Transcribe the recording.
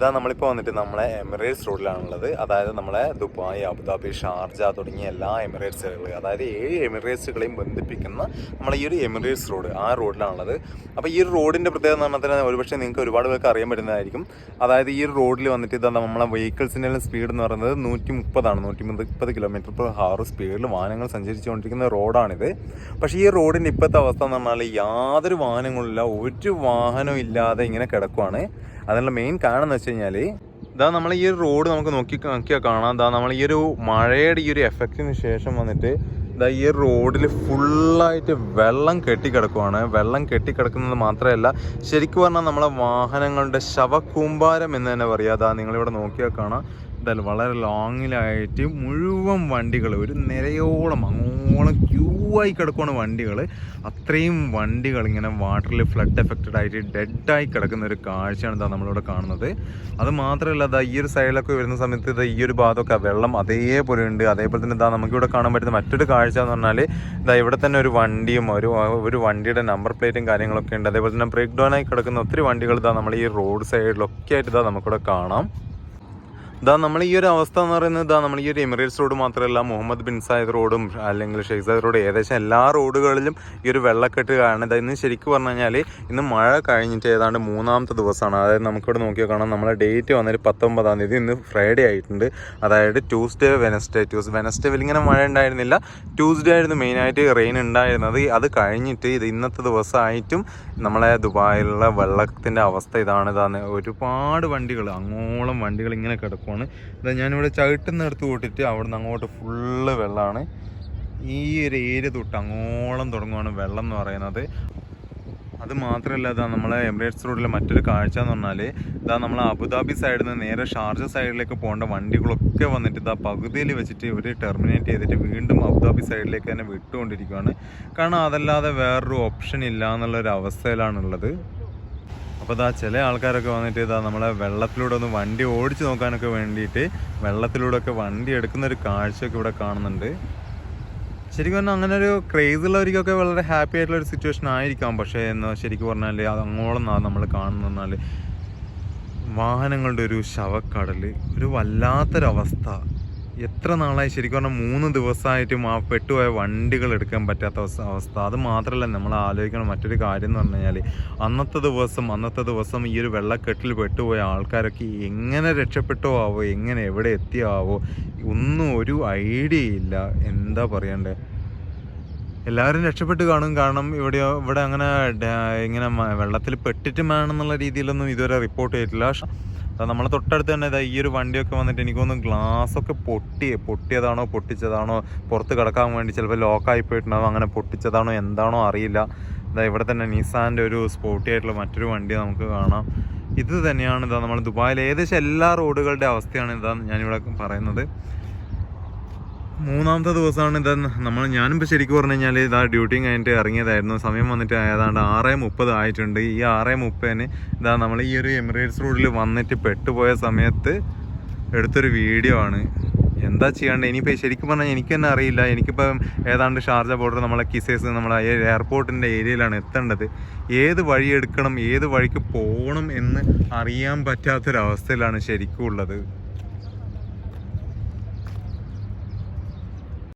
ഇതാ നമ്മളിപ്പോൾ വന്നിട്ട് നമ്മളെ എമിറേറ്റ്സ് റോഡിലാണുള്ളത് അതായത് നമ്മളെ ദുബായ് അബുദാബി ഷാർജ തുടങ്ങിയ എല്ലാ എമിറേറ്റ്സുകൾ അതായത് ഏഴ് എമിറേറ്റ്സുകളെയും ബന്ധിപ്പിക്കുന്ന നമ്മളെ ഈ ഒരു എമിറേറ്റ്സ് റോഡ് ആ റോഡിലാണുള്ളത് അപ്പോൾ ഈ റോഡിന്റെ പ്രത്യേകത എന്ന് പറഞ്ഞാൽ തന്നെ ഒരുപക്ഷെ നിങ്ങൾക്ക് ഒരുപാട് പേർക്ക് അറിയാൻ പറ്റുന്നതായിരിക്കും. അതായത് ഈ ഒരു റോഡിൽ വന്നിട്ട് ഇതാ നമ്മളെ വെഹിക്കിൾസിന്റെ സ്പീഡ് എന്ന് പറയുന്നത് നൂറ്റി മുപ്പതാണ് നൂറ്റി മുപ്പത് കിലോമീറ്റർ പെർ ഹവർ സ്പീഡിൽ വാഹനങ്ങൾ സഞ്ചരിച്ചുകൊണ്ടിരിക്കുന്ന റോഡാണിത് പക്ഷേ ഈ റോഡിന്റെ ഇപ്പോഴത്തെ അവസ്ഥ എന്ന് പറഞ്ഞാൽ യാതൊരു വാഹനങ്ങളില്ല ഒരു വാഹനവും ഇല്ലാതെ ഇങ്ങനെ കിടക്കുവാണ്. അതിനുള്ള മെയിൻ കാരണം എന്ന് വെച്ച് കഴിഞ്ഞാൽ ഇതാ നമ്മൾ ഈ ഒരു റോഡ് നമുക്ക് നോക്കി നോക്കിയാൽ കാണാം. ഇതാ നമ്മൾ ഈ ഒരു മഴയുടെ ഈ ഒരു എഫക്റ്റിന് ശേഷം വന്നിട്ട് ഇതാ ഈ റോഡിൽ ഫുള്ളായിട്ട് വെള്ളം കെട്ടിക്കിടക്കുവാണ്. വെള്ളം കെട്ടിക്കിടക്കുന്നത് മാത്രമല്ല ശരിക്കും പറഞ്ഞാൽ നമ്മളെ വാഹനങ്ങളുടെ ശവക്കൂമ്പാരം എന്ന് തന്നെ പറയാം. അതാ നിങ്ങളിവിടെ നോക്കിയാൽ കാണാം. എന്തായാലും വളരെ ലോങ്ങിലായിട്ട് മുഴുവൻ വണ്ടികൾ ഒരു നിരയോളം അങ്ങോളം ക്യൂ ആയി കിടക്കുന്ന വണ്ടികൾ അത്രയും വണ്ടികൾ ഇങ്ങനെ വാട്ടറിൽ ഫ്ലഡ് എഫക്റ്റഡ് ആയിട്ട് ഡെഡായി കിടക്കുന്ന ഒരു കാഴ്ചയാണ് ഇതാ നമ്മളിവിടെ കാണുന്നത്. അത് മാത്രമല്ല ഇതാ ഈ ഒരു സൈഡിലൊക്കെ വരുന്ന സമയത്ത് ഇതാ ഈ ഒരു ഭാഗത്തൊക്കെ വെള്ളം അതേപോലെ ഉണ്ട്. അതേപോലെ തന്നെ ഇതാ നമുക്കിവിടെ കാണാൻ പറ്റുന്ന മറ്റൊരു കാഴ്ച എന്ന് പറഞ്ഞാൽ ഇതാ ഇവിടെ തന്നെ ഒരു വണ്ടിയും ഒരു ഒരു വണ്ടിയുടെ നമ്പർ പ്ലേറ്റും കാര്യങ്ങളൊക്കെ ഉണ്ട്. അതേപോലെ തന്നെ ബ്രേക്ക് ഡൗൺ ആയി കിടക്കുന്ന ഒത്തിരി വണ്ടികൾ ഇതാ നമ്മൾ ഈ റോഡ് സൈഡിലൊക്കെ ആയിട്ട് ഇതാ നമുക്കിവിടെ കാണാം. ഇതാ നമ്മൾ ഈ ഒരു അവസ്ഥ എന്ന് പറയുന്നത് ഇതാ നമ്മൾ ഈ ഒരു എമിറേറ്റ്സ് റോഡ് മാത്രമല്ല മുഹമ്മദ് ബിൻ സായദ് റോഡും അല്ലെങ്കിൽ ഷെയ്ഖ് സായിദ് റോഡ് ഏകദേശം എല്ലാ റോഡുകളിലും ഈ ഒരു വെള്ളക്കെട്ട് കാരണം. ഇതാ ഇന്ന് ശരിക്കും പറഞ്ഞു കഴിഞ്ഞാൽ ഇന്ന് മഴ കഴിഞ്ഞിട്ട് ഏതാണ്ട് മൂന്നാമത്തെ ദിവസമാണ്. അതായത് നമുക്കിവിടെ നോക്കിയാൽ കാണാം നമ്മളെ ഡേറ്റ് വന്നിട്ട് പത്തൊമ്പതാം തീയതി. ഇന്ന് ഫ്രൈഡേ ആയിട്ടുണ്ട്. അതായത് ട്യൂസ്ഡേ വെനസ്ഡേ ട്യൂസ് വെനസ്ഡേ ഇങ്ങനെ മഴ ഉണ്ടായിരുന്നില്ല. ട്യൂസ്ഡേ ആയിരുന്നു മെയിനായിട്ട് റെയിൻ ഉണ്ടായിരുന്നത്. അത് കഴിഞ്ഞിട്ട് ഇത് ഇന്നത്തെ ദിവസമായിട്ടും നമ്മളെ ദുബായിലുള്ള വെള്ളത്തിന്റെ അവസ്ഥ ഇതാണ്. ഇതാണ് ഒരുപാട് വണ്ടികൾ അങ്ങോളം വണ്ടികൾ ഇങ്ങനെ കിടക്കുവാണ് ഇതാ ഞാനിവിടെ ചവിട്ടുന്ന എടുത്ത് കൂട്ടിയിട്ട് അവിടെ നിന്ന് അങ്ങോട്ട് ഫുള്ള് വെള്ളമാണ് ഈ ഒരു ഏരിയ തൊട്ട് അങ്ങോളം തുടങ്ങുവാണ് വെള്ളം എന്ന് പറയുന്നത്. അത് മാത്രമല്ല ഇതാ നമ്മളെ എമിറേറ്റ്സ് റോഡിലെ മറ്റൊരു കാഴ്ച എന്ന് പറഞ്ഞാൽ ഇതാ നമ്മൾ അബുദാബി സൈഡിൽ നിന്ന് നേരെ ഷാർജ സൈഡിലേക്ക് പോകേണ്ട വണ്ടികളൊക്കെ വന്നിട്ട് ഇതാ പകുതിയിൽ വെച്ചിട്ട് ഇവർ ടെർമിനേറ്റ് ചെയ്തിട്ട് വീണ്ടും അബുദാബി സൈഡിലേക്ക് തന്നെ വിട്ടുകൊണ്ടിരിക്കുകയാണ് കാരണം അതല്ലാതെ വേറൊരു ഓപ്ഷൻ ഇല്ല എന്നുള്ളൊരു അവസ്ഥയിലാണുള്ളത്. അപ്പോൾ ഇതാ ചില ആൾക്കാരൊക്കെ വന്നിട്ട് ഇതാ നമ്മളെ വെള്ളത്തിലൂടെ ഒന്ന് വണ്ടി ഓടിച്ചു നോക്കാനൊക്കെ വേണ്ടിയിട്ട് വെള്ളത്തിലൂടെ ഒക്കെ വണ്ടി എടുക്കുന്ന ഒരു കാഴ്ചയൊക്കെ ഇവിടെ കാണുന്നുണ്ട്. ശരിക്കും പറഞ്ഞാൽ അങ്ങനെ ഒരു ക്രേസ് ഉള്ളവർക്കൊക്കെ വളരെ ഹാപ്പി ആയിട്ടുള്ള ഒരു സിറ്റുവേഷൻ ആയിരിക്കാം. പക്ഷേ എന്ന് ശരിക്കും പറഞ്ഞാൽ അത് അങ്ങോളം നമ്മൾ കാണുന്ന പറഞ്ഞാൽ വാഹനങ്ങളുടെ ഒരു ശവക്കടൽ ഒരു വല്ലാത്തൊരവസ്ഥ. എത്ര നാളായി? ശരിക്കും പറഞ്ഞാൽ മൂന്ന് ദിവസമായിട്ടും ആ പെട്ടുപോയ വണ്ടികൾ എടുക്കാൻ പറ്റാത്ത അവസ്ഥ അത് മാത്രമല്ല നമ്മൾ ആലോചിക്കണം. മറ്റൊരു കാര്യം എന്ന് പറഞ്ഞു കഴിഞ്ഞാൽ അന്നത്തെ ദിവസം അന്നത്തെ ദിവസം ഈ ഒരു വെള്ളക്കെട്ടിൽ പെട്ടുപോയ ആൾക്കാരൊക്കെ എങ്ങനെ രക്ഷപ്പെട്ടോ ആവോ എങ്ങനെ എവിടെ എത്തിയാവോ ഒന്നും ഒരു ഐഡിയ ഇല്ല. എന്താ പറയണ്ടേ? എല്ലാവരും രക്ഷപ്പെട്ട് കാണും. കാരണം ഇവിടെ ഇവിടെ അങ്ങനെ ഇങ്ങനെ വെള്ളത്തിൽ പെട്ടിട്ട് വേണമെന്നുള്ള രീതിയിലൊന്നും ഇതുവരെ റിപ്പോർട്ട് ചെയ്തിട്ടില്ല. നമ്മളെ തൊട്ടടുത്ത് തന്നെ ഇതാ ഈ ഒരു വണ്ടിയൊക്കെ വന്നിട്ട് എനിക്കൊന്ന് ഗ്ലാസ് ഒക്കെ പൊട്ടി പൊട്ടിയതാണോ പൊട്ടിച്ചതാണോ പുറത്ത് കിടക്കാൻ വേണ്ടി ചിലപ്പോൾ ലോക്കായി പോയിട്ടുണ്ടാവും അങ്ങനെ പൊട്ടിച്ചതാണോ എന്താണോ അറിയില്ല. ഇതാ ഇവിടെ തന്നെ നിസാന്റെ ഒരു സ്പോട്ടി ആയിട്ടുള്ള മറ്റൊരു വണ്ടി നമുക്ക് കാണാം. ഇത് തന്നെയാണ് ഇതാ നമ്മൾ ദുബായിൽ ഏകദേശം എല്ലാ റോഡുകളുടെ അവസ്ഥയാണ് ഇതാ ഞാനിവിടെ പറയുന്നത്. മൂന്നാമത്തെ ദിവസമാണ് ഇത് നമ്മൾ ഞാനിപ്പോൾ ശരിക്കും പറഞ്ഞു കഴിഞ്ഞാൽ ഇതാ ഡ്യൂട്ടിയും കഴിഞ്ഞിട്ട് ഇറങ്ങിയതായിരുന്നു. സമയം വന്നിട്ട് ഏതാണ്ട് ആറ് മുപ്പത് ആയിട്ടുണ്ട്. ഈ ആറ് മുപ്പതിന് ഇതാ നമ്മൾ ഈ ഒരു എമിറേറ്റ്സ് റോഡിൽ വന്നിട്ട് പെട്ടുപോയ സമയത്ത് എടുത്തൊരു വീഡിയോ ആണ്. എന്താ ചെയ്യാണ്ട്? ഇനിയിപ്പോൾ ശരിക്കും പറഞ്ഞാൽ എനിക്ക് തന്നെ അറിയില്ല. എനിക്കിപ്പം ഏതാണ്ട് ഷാർജ ബോർഡർ നമ്മളെ കിസേസ് നമ്മളെ എയർപോർട്ടിന്റെ ഏരിയയിലാണ് എത്തേണ്ടത്. ഏത് വഴി എടുക്കണം? ഏത് വഴിക്ക് പോകണം എന്ന് അറിയാൻ പറ്റാത്തൊരവസ്ഥയിലാണ് ശരിക്കും ഉള്ളത്.